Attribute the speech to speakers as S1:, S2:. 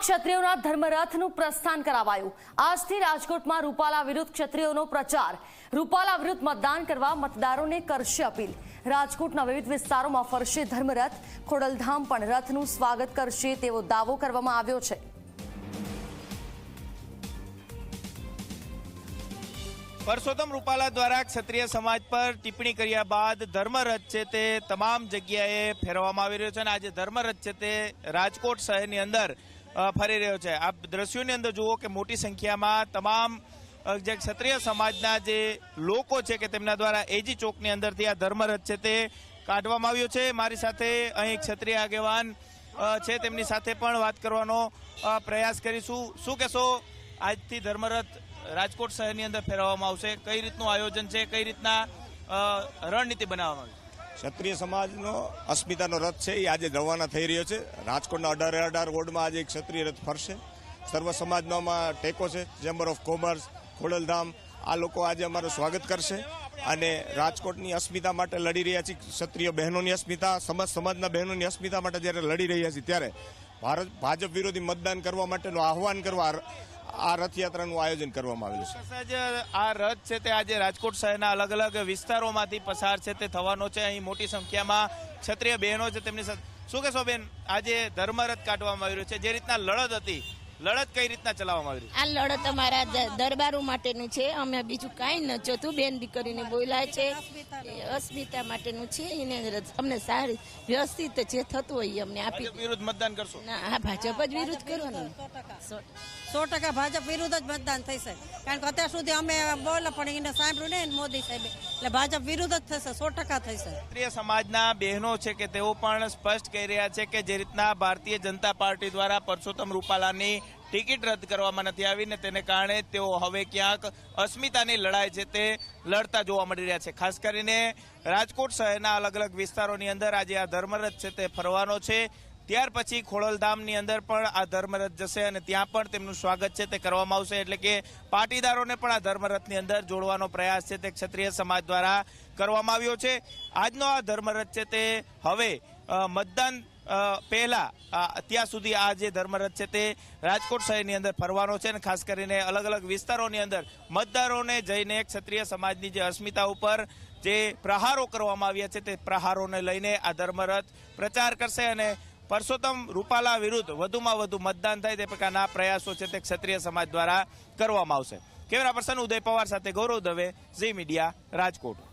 S1: ક્ષત્રિયોના ધર્મરથનું પ્રસ્થાન કરાવાયું. આજથી રાજકોટમાં રૂપાલા વિરુદ્ધ ક્ષત્રિયોનો પ્રચાર. રૂપાલા વિરુદ્ધ મતદાન કરવા મતદારોને કરશે અપીલ. રાજકોટના વિવિધ વિસ્તારોમાં ફરશે ધર્મરથ. ખોડલધામ પણ રથનું સ્વાગત કરશે તેવો દાવો કરવામાં આવ્યો છે.
S2: પરસોત્તમ રૂપાલા દ્વારા ક્ષત્રિય સમાજ પર ટિપ્પણી કર્યા બાદ ધર્મરથ છે તે તમામ જગ્યાએ ફેરવવામાં આવી રહ્યો છે અને આજે ધર્મરથ છે તે રાજકોટ શહેરની અંદર ફરી રહ્યો છે. આ દ્રશ્યોની અંદર જુઓ કે મોટી સંખ્યામાં તમામ જે ક્ષત્રિય સમાજના જે લોકો છે કે તેમના દ્વારા એજી ચોકની અંદરથી આ ધર્મરથ છે તે કાઢવામાં આવ્યો છે. મારી સાથે અહીં ક્ષત્રિય આગેવાન છે. તેમની સાથે પણ વાત કરવાનો પ્રયાસ કરીશું. શું કહેશો? આજથી ધર્મરથ રાજકોટ શહેરની અંદર ફેરવવામાં આવશે. કઈ રીતનું આયોજન છે? કઈ રીતના રણનીતિ બનાવવામાં આવી
S3: ક્ષત્રિય સમાજનો અસ્મિતાનો રથ છે, એ આજે રવાના થઈ રહ્યો છે. રાજકોટના અઢારે અઢાર વોર્ડમાં આજે ક્ષત્રિય રથ ફરશે. સર્વ સમાજનોમાં ટેકો છે, ચેમ્બર ઓફ કોમર્સ, ખોડલધામ, આ લોકો આજે અમારું સ્વાગત કરશે. અને રાજકોટની અસ્મિતા માટે લડી રહ્યા છીએ ક્ષત્રિય બહેનોની અસ્મિતા, સમાજ સમાજના બહેનોની અસ્મિતા માટે જ્યારે લડી રહ્યા છીએ ત્યારે ભારત ભાજપ વિરોધી મતદાન કરવા માટેનું આહવાન કરવા આ રથયાત્રાનું આયોજન કરવામાં આવેલું છે.
S2: સહજ આ રથ છે તે આજે રાજકોટ શહેરના અલગ અલગ વિસ્તારોમાંથી પસાર છે તે થવાનો છે. અહીં મોટી સંખ્યામાં ક્ષત્રિય બહેનો છે તેમની સાથે. શું કહેશો બેન આજે ધર્મરથ કાઢવામાં આવી રહ્યો છે. જે રીતના લડત હતી લડત કઈ રીતના ચલાવવામાં આવી રહી?
S4: આ લડત અમારા દરબારો માટેનું છે. અમે બીજું કાંઈ ન જોતું. બેન દીકરીને બોલાય છે. અસ્મિતા માટેનું છે. એને અમને સારી વ્યવસ્થિત જે થતું હોય એ અમને આપી
S2: વિરુદ્ધ મતદાન કરશો?
S4: ના આ ભાજપ જ વિરુદ્ધ કરવાનું. સો-
S5: ટકા ભાજપ વિરુદ્ધ જ મતદાન થશે. કારણ કે અત્યાર સુધી અમે બોલે પણ એને સાંભળ્યું નહીં મોદી સાહેબે. એટલે ભાજપ વિરુદ્ધ જ થશે, સો ટકા થશે.
S2: ક્ષત્રિય સમાજના બહેનો છે કે તેઓ પણ સ્પષ્ટ કહી રહ્યા છે કે જે રીતના ભારતીય જનતા પાર્ટી દ્વારા પરસોત્તમ રૂપાલાની ટિકિટ રદ કરવામાં નથી આવી ને તેને કારણે તેઓ હવે ક્યાંક અસ્મિતાની લડાઈ છે તે લડતા જોવા મળી રહ્યા છે. ખાસ કરીને રાજકોટ શહેરના અલગ અલગ વિસ્તારોની અંદર આજે આ ધર્મરથ છે તે ફરવાનો છે. ત્યાર પછી ખોડલધામની અંદર પણ આ ધર્મરથ જશે અને ત્યાં પણ તેમનું સ્વાગત છે તે કરવામાં આવશે. એટલે કે પાટીદારોને પણ આ ધર્મરથની અંદર જોડવાનો પ્રયાસ છે તે ક્ષત્રિય સમાજ દ્વારા કરવામાં આવ્યો છે. આજનો આ ધર્મરથ છે તે હવે મતદાન પહેલા અત્યાર સુધી આ જે ધર્મરથ છે તે રાજકોટ શહેરની અંદર ફરવાનો છે અને ખાસ કરીને અલગ અલગ વિસ્તારોની અંદર મતદારોને જઈને ક્ષત્રિય સમાજની જે અસ્મિતા ઉપર જે પ્રહારો કરવામાં આવ્યા છે તે પ્રહારોને લઈને આ ધર્મરથ પ્રચાર કરશે અને પરસોત્તમ રૂપાલા વિરુદ્ધ વધુમાં વધુ મતદાન થાય તે પ્રકારના પ્રયાસો છે તે ક્ષત્રિય સમાજ દ્વારા કરવામાં આવશે. કેમેરા પર્સન ઉદય પવાર સાથે ગૌરવ દવે, ઝી મીડિયા, રાજકોટ.